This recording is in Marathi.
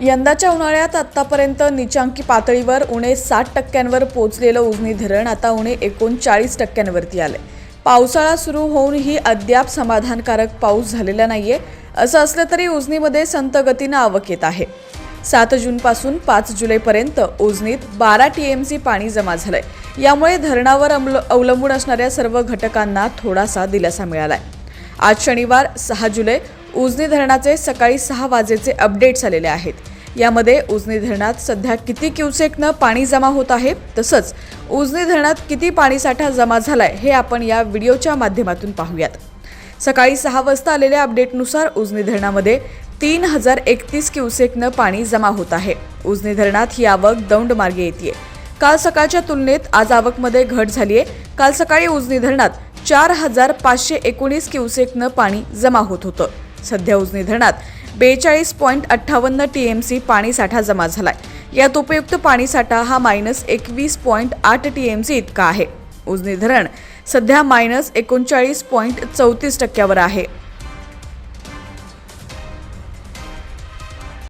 यंदाच्या उन्हाळ्यात आत्तापर्यंत निचांकी पातळीवर उणे साठ टक्क्यांवर पोचलेलं उजनी धरण आता उणे एकोणचाळीस टक्क्यांवरती आलं पावसाळा सुरू होऊनही अद्याप समाधानकारक पाऊस झालेला नाहीये असं असलं तरी उजनीमध्ये संत गतीनं आवक येत आहे. सात जूनपासून पाच जुलैपर्यंत उजनीत बारा टी एम सी पाणी जमा झालंय. यामुळे धरणावर अवलंबून असणाऱ्या सर्व घटकांना थोडासा दिलासा मिळालाय. आज शनिवार सहा जुलै उजनी धरणाचे सकाळी सहा वाजेचे अपडेट्स आलेले आहेत. यामध्ये उजनी धरणात सध्या किती क्युसेकनं पाणी जमा होत आहे? तसंच उजनी धरणात किती पाणीसाठा जमा झालाय हे आपण या व्हिडिओच्या माध्यमातून पाहूयात. सकाळी सहा वाजता आलेल्या अपडेटनुसार उजनी धरणामध्ये तीन हजार एकतीस क्युसेकनं पाणी जमा होत आहे. उजनी धरणात ही आवक दौंड मार्गे येते काल सकाळच्या तुलनेत आज आवकमध्ये घट झाली आहे काल सकाळी उजनी धरणात चार हजार पाचशे एकोणीस क्युसेकनं पाणी जमा होत होतं. सध्या उजनी धरणात बेचाळीस पॉईंट अठ्ठावन्न टी एम सी पाणीसाठा जमा झालाय. यात उपयुक्त पाणीसाठा हा मायनस एकवीस पॉईंट आठ टी एम सी इतका आहे. उजनी धरण सध्या मायनस एकोणचाळीस पॉईंट चौतीस टक्क्यावर आहे.